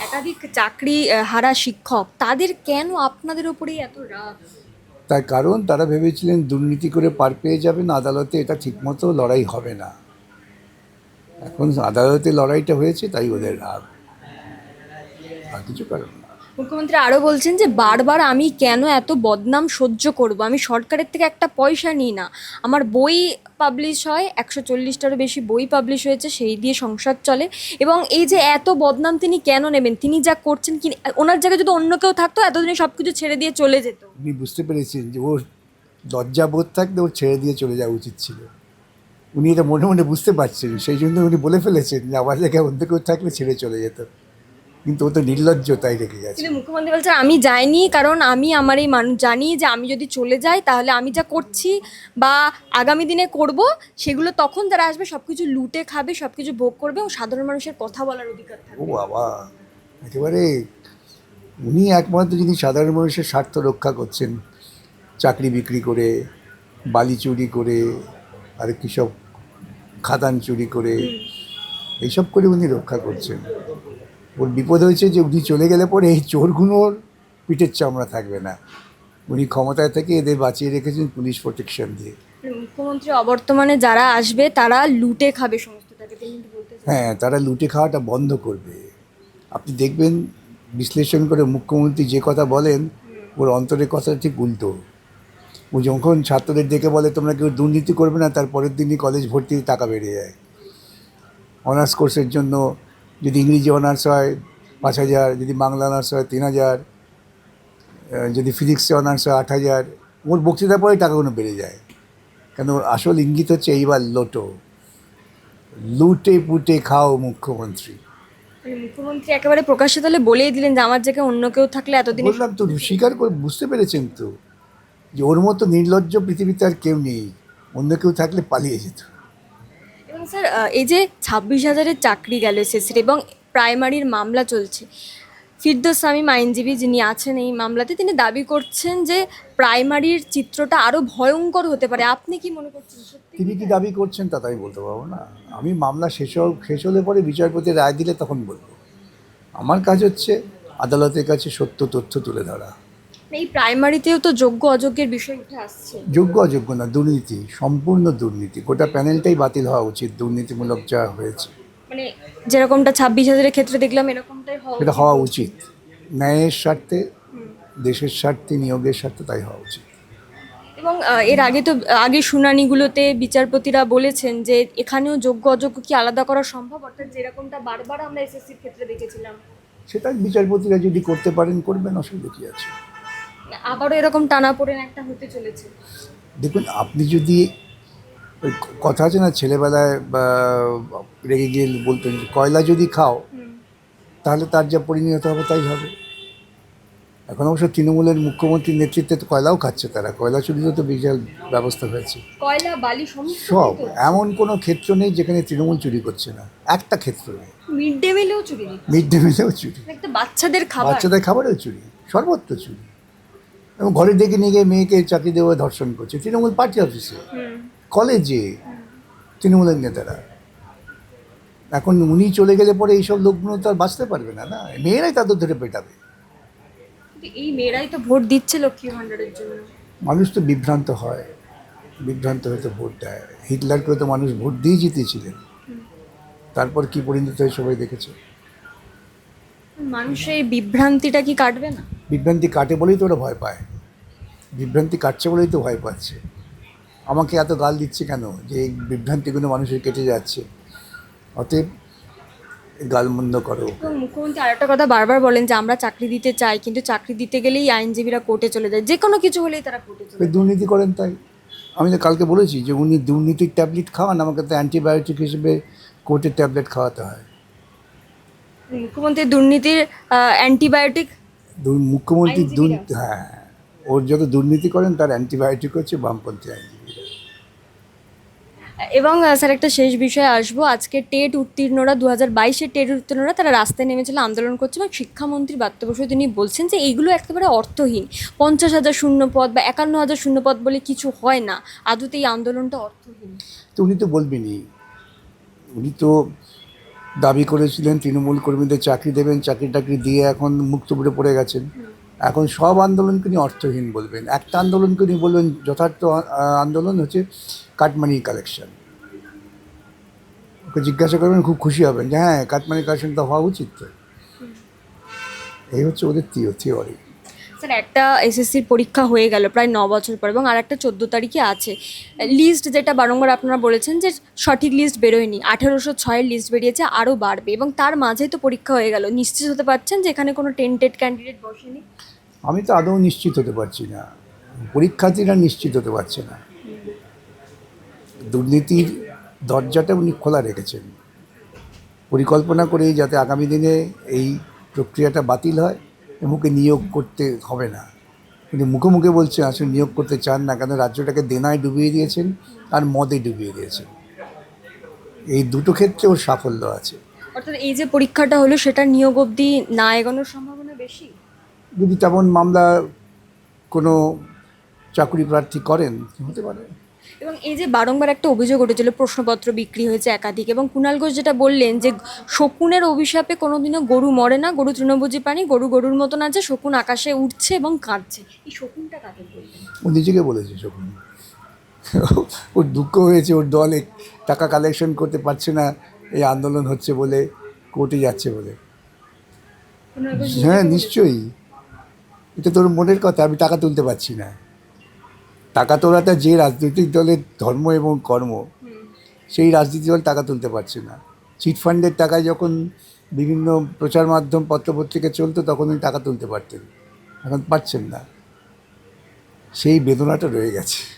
একাধিক চাকরি হারা শিক্ষক তাদের কেন আপনাদের উপরেই এত রাগ? তার কারণ তারা ভেবেছিলেন দুর্নীতি করে পার পেয়ে যাবেন আদালতে এটা ঠিকমতো লড়াই হবে না। এখন আদালতে লড়াইটা হয়েছে তাই ওদের রাগ। আর কিছু কারণ না। মুখ্যমন্ত্রী আরও বলছেন যে বারবার আমি কেন এত বদনাম সহ্য করব? আমি সরকারের থেকে একটা পয়সা নিই না। আমার বই পাবলিশ হয়, একশো চল্লিশটারও বেশি বই পাবলিশ হয়েছে, সেই দিয়ে সংসার চলে। এবং এই যে এত বদনাম তিনি কেন নেবেন? তিনি যা করছেন কি ওনার জায়গায় যদি অন্য কেউ থাকতো, এতদিনে সব কিছু ছেড়ে দিয়ে চলে যেত। উনি বুঝতে পেরেছেন যে ওর লজ্জাবোধ থাকলে ওর ছেড়ে দিয়ে চলে যাওয়া উচিত ছিল। উনি এটা মনে মনে বুঝতে পারছেন, সেই জন্য উনি বলে ফেলেছেন যে আমার জায়গায় অন্য কেউ থাকলে ছেড়ে চলে যেত। কিন্তু ও তো নির্লজ্জ তাই রেখে গেছে। কিন্তু মুখ্যমন্ত্রী বলছেন আমি যাইনি কারণ আমি আমার এই মানুষ জানি যে আমি যদি চলে যাই তাহলে আমি যা করছি বা আগামী দিনে করব সেগুলো তখন তারা আসবে সব কিছু লুটে খাবে সব কিছু ভোগ করবে এবং সাধারণ মানুষের কথা বলার অধিকার ও বাবা একেবারে উনি একমাত্র যিনি সাধারণ মানুষের স্বার্থ রক্ষা করছেন চাকরি বিক্রি করে বালি চুরি করে আর কী সব খাদান চুরি করে এইসব করে উনি রক্ষা করছেন। ওর বিপদ হয়েছে যে উনি চলে গেলে পরে এই চোরগুলোর পিঠের চামড়া থাকবে না। উনি ক্ষমতায় থেকে এদের বাঁচিয়ে রেখেছেন পুলিশ প্রোটেকশন দিয়ে। মানে মুখ্যমন্ত্রী অবর্তমানে যারা আসবে তারা লুটে খাবে সমস্তটাকে চান। হ্যাঁ তারা লুটে খাওয়াটা বন্ধ করবে। আপনি দেখবেন বিশ্লেষণ করে মুখ্যমন্ত্রী যে কথা বলেন ওর অন্তরের কথা ঠিক উল্টো। ও যখন ছাত্রদের ডেকে বলে তোমরা কেউ দুর্নীতি করবে না তার পরের দিনই কলেজ ভর্তির টাকা বেড়ে যায়। অনার্স কোর্সের জন্য যদি ইংরেজি অনার্স হয় পাঁচ হাজার যদি বাংলা অনার্স হয় তিন হাজার যদি ফিজিক্সে অনার্স হয় আট হাজার ওর বক্তৃতার পরে টাকাগুলো বেড়ে যায়। কেন? ওর আসল ইঙ্গিত হচ্ছে এইবার লোটো। লুটে পুটে খাও মুখ্যমন্ত্রী। মানে মুখ্যমন্ত্রী একেবারে প্রকাশ্যে তাহলে বলেই দিলেন যে আমার জায়গায় অন্য কেউ থাকলে এতদিন বললাম তো স্বীকার করে বুঝতে পেরেছেন তো যে ওর মতো নির্লজ্জ পৃথিবীতে আর কেউ নেই। অন্য কেউ থাকলে পালিয়ে যেত। এবং স্যার এই যে ছাব্বিশ হাজারের চাকরি গেল এসএসসির এবং প্রাইমারির মামলা চলছে। ফিরদোস শামীম আইনজীবী যিনি আছেন এই মামলাতে তিনি দাবি করছেন যে প্রাইমারির চিত্রটা আরও ভয়ঙ্কর হতে পারে। আপনি কি মনে করছেন? তিনি কি দাবি করছেন তা তাই বলতে পারব না। আমি মামলা শেষ শেষ হলে পরে বিচারপতি রায় দিলে তখন বলব। আমার কাজ হচ্ছে আদালতের কাছে সত্য তথ্য তুলে ধরা। এই প্রাইমারিতেও তো যোগ্য অযোগ্যের বিষয় উঠে আসছে। যোগ্য অযোগ্য না দুর্নীতি সম্পূর্ণ দুর্নীতি। গোটা প্যানেলটাই বাতিল হওয়া উচিত দুর্নীতিমূলক যা হয়েছে। মানে যেরকমটা ছাব্বিশ হাজারের ক্ষেত্রে দেখলাম এরকমটাই হওয়া সেটা হওয়া উচিত। ন্যায়ের স্বার্থে দেশের স্বার্থে নিয়োগের স্বার্থে তাই হওয়া উচিত। এবং এর আগে তো আগে শুনানিগুলোতে বিচারপতিরা বলেছেন যে এখানেও যোগ্য অযোগ্য কি আলাদা করা সম্ভব? অর্থাৎ যেরকমটা বারবার আমরা এসএসসির ক্ষেত্রে দেখেছিলাম। সেটা বিচারপতিরা যদি করতে পারেন করবেন অসুবিধা কী আছে? আবারও এরকম টানা পড়েন একটা হতে চলেছে। দেখুন আপনি যদি ওই কথা আছে না ছেলেবেলায় রেগে গিয়ে বলতেন যে, কয়লা যদি খাও তাহলে তার যা পরিণত হবে তাই হবে। এখন অবশ্য তৃণমূলের মুখ্যমন্ত্রীর নেতৃত্বে তো কয়লাও খাচ্ছে তারা। কয়লা চুরিতে তো বিশাল ব্যবস্থা হয়েছে। কয়লা বালি সব। এমন কোনো ক্ষেত্র নেই যেখানে তৃণমূল চুরি করছে না। একটা ক্ষেত্র নেই। মিড ডে মিলেও চুরি মিড ডে মিলেও চুরি। একটা বাচ্চাদের খাবার। বাচ্চাদের খাবারেও চুরি। সর্বত্র চুরি। এবং ঘরে ডেকে নিয়ে গিয়ে মেয়েকে চাকরি দেওয়া ধর্ষণ করছে। তৃণমূল পার্টি অফিসে কলেজে তৃণমূলের নেতারা। এখন উনি চলে গেলে পরে এইসব লোকগুলো তো আর বাঁচতে পারবে না না? মেয়েরাই তাদের ধরে পেটাবে। এই মেয়েরাই তো ভোট দিচ্ছে লক্ষ্মী ভাণ্ডারের জন্য। মানুষ তো বিভ্রান্ত হয়। বিভ্রান্ত হয়ে তো ভোট দেয়। হিটলারকে তো মানুষ ভোট দিয়ে জিতেছিলেন। তারপর কি পরিণত হয় সবাই দেখেছে। মানুষের এই বিভ্রান্তিটা কি কাটবে না? বিভ্রান্তি কাটে বলেই তো ওরা ভয় পায়। বিভ্রান্তি কাটছে বলেই তো ভয় পাচ্ছে। আমাকে এত গাল দিচ্ছে কেন যে এই বিভ্রান্তিগুলো মানুষের কেটে যাচ্ছে? অতএব গালমন্দ করো। মুখ্যমন্ত্রী আরেকটা কথা বারবার বলেন যে আমরা চাকরি দিতে চাই কিন্তু চাকরি দিতে গেলেই আইনজীবীরা কোর্টে চলে যায়। যে কোনো কিছু হলেই তারা কোর্টে চলে দুর্নীতি করেন তাই। আমি তো কালকে বলেছি যে উনি দুর্নীতির ট্যাবলেট খাওয়ান আমাকে তো অ্যান্টিবায়োটিক হিসেবে কোর্টের ট্যাবলেট খাওয়াতে হয়। মুখ্যমন্ত্রী দুর্নীতির অ্যান্টিবায়োটিক মুখ্যমন্ত্রী দুর্নীতি হ্যাঁ। ওর যত দুর্নীতি করেন তার অ্যান্টিবায়োটিক হচ্ছে বামপন্থী আইনজীবীরা। এবং স্যার একটা শেষ বিষয়ে আসব। আজকে টেট উত্তীর্ণরা দু হাজার বাইশের টেট উত্তীর্ণরা তারা রাস্তায় নেমেছিল আন্দোলন করছে এবং শিক্ষামন্ত্রী বার্ত বসু তিনি বলছেন যে এইগুলো একেবারে অর্থহীন। পঞ্চাশ হাজার শূন্য পদ বা একান্ন হাজার শূন্য পদ বলে কিছু হয় না। আদতে এই আন্দোলনটা অর্থহীন। তো উনি তো বলবেনই। উনি তো দাবি করেছিলেন তৃণমূল কর্মীদের চাকরি দেবেন চাকরি টাকরি দিয়ে এখন মুক্তপুরে পড়ে গেছেন। এখন সব আন্দোলনকে নিয়ে অর্থহীন বলবেন। একটা আন্দোলনকে নিয়ে বলবেন, যথার্থ আন্দোলন হচ্ছে কাটমানি কালেকশন ওকে জিজ্ঞাসা করবেন, খুব খুশি হবেন যে হ্যাঁ কাটমানি কালেকশন তো হওয়া উচিত তো। এই হচ্ছে ওদের থিওরি স্যার, একটা এসএসসির পরীক্ষা হয়ে গেল প্রায় ন বছর পর এবং আর একটা চোদ্দ তারিখে আছে। লিস্ট যেটা বারংবার আপনারা বলেছেন যে সঠিক লিস্ট বেরোয়নি, আঠেরোশো ছয়ের লিস্ট বেরিয়েছে, আরও বাড়বে এবং তার মাঝেই তো পরীক্ষা হয়ে গেল। নিশ্চিত হতে পারছেন যে এখানে কোনো টেন্টেড ক্যান্ডিডেট বসেনি? আমি তো আদৌ নিশ্চিত হতে পারছি না। পরীক্ষার্থীরা নিশ্চিত হতে পারছে না। দুর্নীতির দরজাটা উনি খোলা রেখেছেন। পরিকল্পনা করে যাতে আগামী দিনে এই প্রক্রিয়াটা বাতিল হয়। মুখে নিয়োগ করতে হবে না। কিন্তু মুখে মুখে বলছে আসলে নিয়োগ করতে চান না কেন রাজ্যটাকে দেনায় ডুবিয়ে দিয়েছেন আর মদে ডুবিয়ে দিয়েছেন। এই দুটো ক্ষেত্রে ওর সাফল্য আছে। অর্থাৎ এই যে পরীক্ষাটা হলো সেটা নিয়োগ অবধি না এগোনোর সম্ভাবনা বেশি? যদি তেমন মামলা কোনো চাকরি প্রার্থী করেন হতে পারে? এবং এই যে বারংবার একটা অভিযোগ উঠেছিল প্রশ্নপত্র বিক্রি হয়েছে একাধিক এবং কুণাল ঘোষ যেটা বললেন যে শকুনের অভিশাপে কোনোদিনও গরু মরে না গরু তৃণভোজী প্রাণী গরু গরুর মতন আছে শকুন আকাশে উঠছে এবং কাঁদছে। এই শকুনটা কাকে ও নিজেকে বলেছে শকুন। ওর দুঃখ হয়েছে ওর দল টাকা কালেকশন করতে পারছে না এই আন্দোলন হচ্ছে বলে কোর্টে যাচ্ছে বলে। হ্যাঁ নিশ্চয়ই। এটা তোর মনের কথা আমি টাকা তুলতে পারছি না। টাকা তোলাটা যে রাজনৈতিক দলের ধর্ম এবং কর্ম, সেই রাজনীতি দল টাকা তুলতে পারছে না। চিট ফান্ডের টাকায় যখন বিভিন্ন প্রচার মাধ্যম পত্রপত্রিকা চলতো, তখন উনি টাকা তুলতে পারতেন। এখন পারছেন না। সেই বেদনাটা রয়ে গেছে।